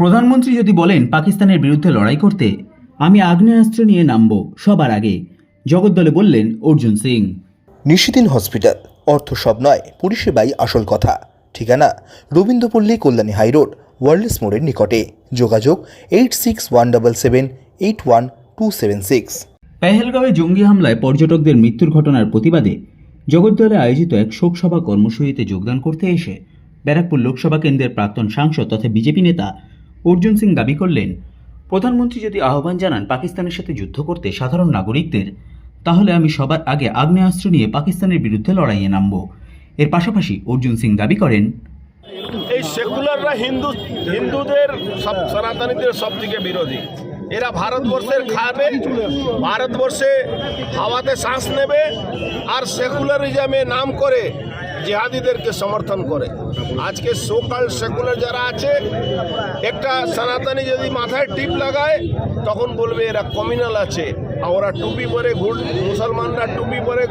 প্রধানমন্ত্রী যদি বলেন পাকিস্তানের বিরুদ্ধে লড়াই করতে আমি আগ্নেয়াস্ত্র নিয়ে নামব সবার আগে জগদ্দলে বললেন অর্জুন সিং। নিশিদিন হসপিটাল অর্থ সব নয় পরিষেবাই আসল কথা। ঠিকানা রবীন্দ্রপল্লী কল্যাণী হাইরোড ওয়ার্ল্ডস মোড়ের নিকটে। যোগাযোগ eight six one double seven eight one two seven six. পেহেলগাঁওয়ে জঙ্গি হামলায় পর্যটকদের মৃত্যুর ঘটনার প্রতিবাদে জগদ্দলে আয়োজিত এক শোকসভা কর্মসূচিতে যোগদান করতে এসে ব্যারাকপুর লোকসভা কেন্দ্রের প্রাক্তন সাংসদ তথা বিজেপি নেতা অর্জুন সিং দাবি করলেন, প্রধানমন্ত্রী যদি আহ্বান জানান পাকিস্তানের সাথে যুদ্ধ করতে সাধারণ নাগরিকদের, তাহলে আমি সবার আগে আগ্নেয়াস্ত্র নিয়ে পাকিস্তানের বিরুদ্ধে লড়াইয়ে নামব। এর পাশাপাশি অর্জুন সিং দাবি করেন, এই সেকুলাররা হিন্দু, হিন্দুদের সব সনাতনীদের সব থেকে বিরোধী। এরা ভারতবর্ষের খাবে ভারতবর্ষে হাওয়াতে শ্বাস নেবে আর সেকুলারিজমে নাম করে জিহাদিদেরকে সমর্থন করে। আজকে সোকাল সেকুলার যারা আছে, একটা সনাতনী যদি মাথায় টিপ লাগায়, তখন বলবে এরা কমিনাল আছে। আর ওরা টুপি পরে ঘুর, মুসলমানরা টুপি পরে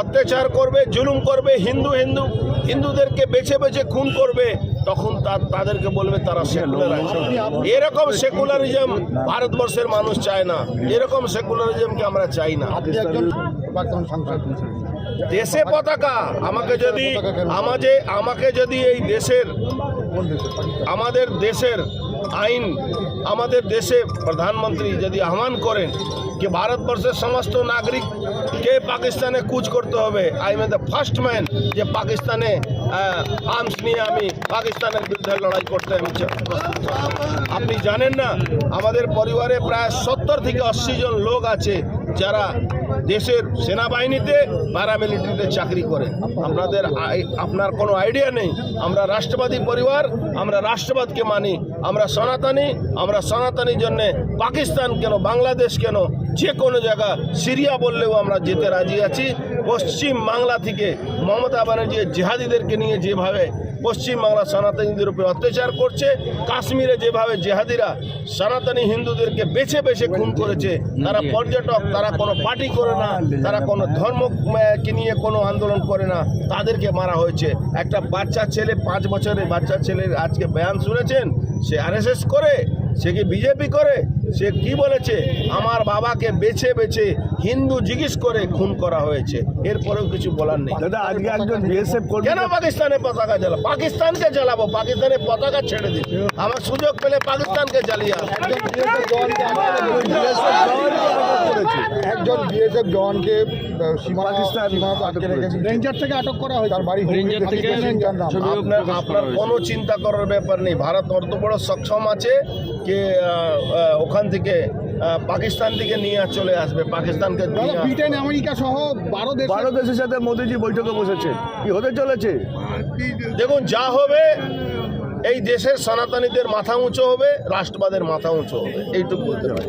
অত্যাচার করবে, জুলুম করবে, হিন্দু হিন্দু, হিন্দুদেরকে বেছে বেছে খুন করবে। তখন তাদেরকে বলবে তারা সেকুলার এরকম সেকুলারিজম ভারতবর্ষের মানুষ চায় না। এরকম সেকুলারিজমকে আমরা চাই না। দেশে পতাকা আমাকে যদি আমাকে আমাকে যদি এই দেশের আমাদের দেশের আইন আমাদের দেশে প্রধানমন্ত্রী যদি আহ্বান করেন যে ভারতবর্ষের সমস্ত নাগরিককে পাকিস্তানে কুচ করতে হবে I am the first man যে পাকিস্তানে আর্মস নিয়ে আমি পাকিস্তানের বিরুদ্ধে লড়াই করতে আছি। আপনি জানেন না, আমাদের পরিবারে প্রায় সত্তর থেকে আশি জন লোক আছে যারা দেশের সেনাবাহিনীতে প্যারামিলিটারিতে চাকরি করে আপনাদের আপনার কোনো আইডিয়া নেই, আমরা রাষ্ট্রবাদী পরিবার, আমরা রাষ্ট্রবাদকে মানি, আমরা সনাতনী, আমরা সনাতনীর জন্যে পাকিস্তান কেন, বাংলাদেশ কেন যে কোনো জায়গা সিরিয়া বললেও আমরা যেতে রাজি আছি। পশ্চিম বাংলা থেকে মমতা ব্যানার্জি জেহাদিদেরকে নিয়ে যেভাবে পশ্চিম বাংলা সনাতনীদের উপরে অত্যাচার করছে, কাশ্মীরে যেভাবে জেহাদিরা সনাতনী হিন্দুদেরকে বেছে বেছে খুন করেছে, তারা পর্যটক, তারা কোনো পার্টি করে না, তারা কোনো ধর্মকে নিয়ে কোনো আন্দোলন করে না, তাদেরকে মারা হয়েছে। একটা বাচ্চা ছেলে, পাঁচ বছরের বাচ্চা ছেলের আজকে বয়ান শুনেছেন, সে আরএসএস করে সে কি বিজেপি করে? সে কি বলেছে? আমার বাবাকে বেছে বেছে হিন্দু জিজ্ঞেস করে খুন করা হয়েছে এরপরেও কিছু বলার নেই। দাদা আজকে একজন বিএসএফ কর্মী কেন পাকিস্তানে পতাকা জ্বালা? পাকিস্তানকে জ্বালাবো পাকিস্তানের পতাকা ছেড়ে দিন। আমার সুযোগ পেলে পাকিস্তানকে জ্বালিয়ে। একজন বিএসএফ জওয়ানকে পাকিস্তান আটকে রেখেছে। রেঞ্জার থেকে আটক করা হয়েছে। তার বাড়ি রেঞ্জার থেকে আপনার আপনার কোনো চিন্তা করার ব্যাপার নেই। ভারত অত বড় সক্ষম আছে যে ওখান থেকে পাকিস্তান থেকে নিয়ে চলে আসবে পাকিস্তানকে ব্রিটেন আমেরিকা সহ বারো দেশ বারো দেশের সাথে মোদীজি বৈঠকে বসেছে। কি হতে চলেছে? দেখুন যা হবে এই দেশের সনাতনীদের মাথা উঁচু হবে রাষ্ট্রবাদের মাথা উঁচু হবে এইটুকু বলতে পারি।